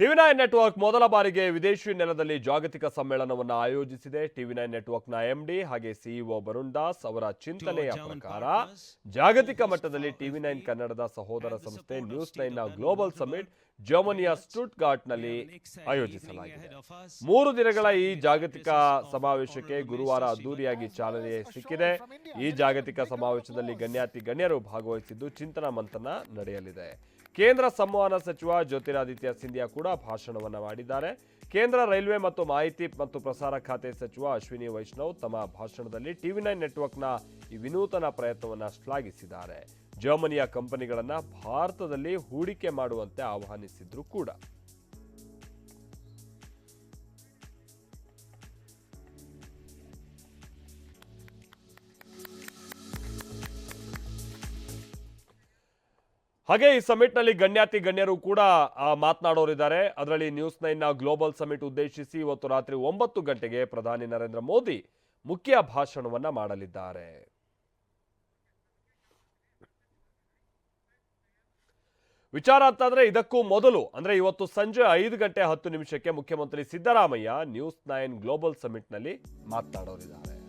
TV nine network ಮೊದಲ ಬಾರಿಗೆ ವಿದೇಶಿ ನೆಲದಲ್ಲಿ ಜಾಗತಿಕ ಸಮ್ಮೇಳನವನ್ನು ಆಯೋಜಿಸಿದೆ. ಟಿವಿ ನೈನ್ ನೆಟ್ವರ್ಕ್ನ ಎಂಡಿ ಹಾಗೆ ಸಿಇಒ ವರುಣ್ ದಾಸ್ ಅವರ ಚಿಂತನೆಯ ಪ್ರಕಾರ ಜಾಗತಿಕ ಮಟ್ಟದಲ್ಲಿ ಟಿವಿ ನೈನ್ ಕನ್ನಡದ ಸಹೋದರ ಸಂಸ್ಥೆ ನ್ಯೂಸ್ ನೈನ್ನ ಗ್ಲೋಬಲ್ ಸಮಿಟ್ ಜರ್ಮನಿಯ ಸ್ಟುಟ್ಗಾರ್ಟ್ನಲ್ಲಿ ಆಯೋಜಿಸಲಾಗಿದೆ. ಮೂರು ದಿನಗಳ ಈ ಜಾಗತಿಕ ಸಮಾವೇಶಕ್ಕೆ ಗುರುವಾರ ಅದ್ದೂರಿಯಾಗಿ ಚಾಲನೆ ಸಿಕ್ಕಿದೆ. ಈ ಜಾಗತಿಕ ಸಮಾವೇಶದಲ್ಲಿ ಗಣ್ಯಾತಿ ಗಣ್ಯರು ಭಾಗವಹಿಸಿದ್ದು ಚಿಂತನ ಮಂಥನ ನಡೆಯಲಿದೆ. ಕೇಂದ್ರ ಸಂವಹನ ಸಚಿವ ಜ್ಯೋತಿರಾದಿತ್ಯ ಸಿಂಧಿಯಾ ಕೂಡ ಭಾಷಣವನ್ನ ಮಾಡಿದ್ದಾರೆ. ಕೇಂದ್ರ ರೈಲ್ವೆ ಮತ್ತು ಮಾಹಿತಿ ಮತ್ತು ಪ್ರಸಾರ ಖಾತೆ ಸಚಿವ ಅಶ್ವಿನಿ ವೈಷ್ಣವ್ ತಮ್ಮ ಭಾಷಣದಲ್ಲಿ ಟಿವಿ ನೈನ್ ನೆಟ್ವರ್ಕ್ನ ಈ ವಿನೂತನ ಪ್ರಯತ್ನವನ್ನ ಶ್ಲಾಘಿಸಿದ್ದಾರೆ. ಜರ್ಮನಿಯ ಕಂಪನಿಗಳನ್ನ ಭಾರತದಲ್ಲಿ ಹೂಡಿಕೆ ಮಾಡುವಂತೆ ಆಹ್ವಾನಿಸಿದ್ರು ಕೂಡ. ಹಾಗೆ ಈ ಸಮಿಟ್ನಲ್ಲಿ ಗಣ್ಯಾತಿ ಗಣ್ಯರು ಕೂಡ ಮಾತನಾಡೋರಿದ್ದಾರೆ. ಅದರಲ್ಲಿ ನ್ಯೂಸ್ನ ಗ್ಲೋಬಲ್ ಸಮಿಟ್ ಉದ್ದೇಶಿಸಿ ಇವತ್ತು ರಾತ್ರಿ ಒಂಬತ್ತು ಗಂಟೆಗೆ ಪ್ರಧಾನಿ ನರೇಂದ್ರ ಮೋದಿ ಮುಖ್ಯ ಭಾಷಣವನ್ನ ಮಾಡಲಿದ್ದಾರೆ. ವಿಚಾರ ಅಂತಂದ್ರೆ ಇದಕ್ಕೂ ಮೊದಲು, ಅಂದ್ರೆ ಇವತ್ತು ಸಂಜೆ ಐದು ಗಂಟೆ ಹತ್ತು ನಿಮಿಷಕ್ಕೆ ಮುಖ್ಯಮಂತ್ರಿ ಸಿದ್ದರಾಮಯ್ಯ ನ್ಯೂಸ್ ನೈನ್ ಗ್ಲೋಬಲ್ ಸಮಿಟ್ನಲ್ಲಿ ಮಾತನಾಡೋರಿದ್ದಾರೆ.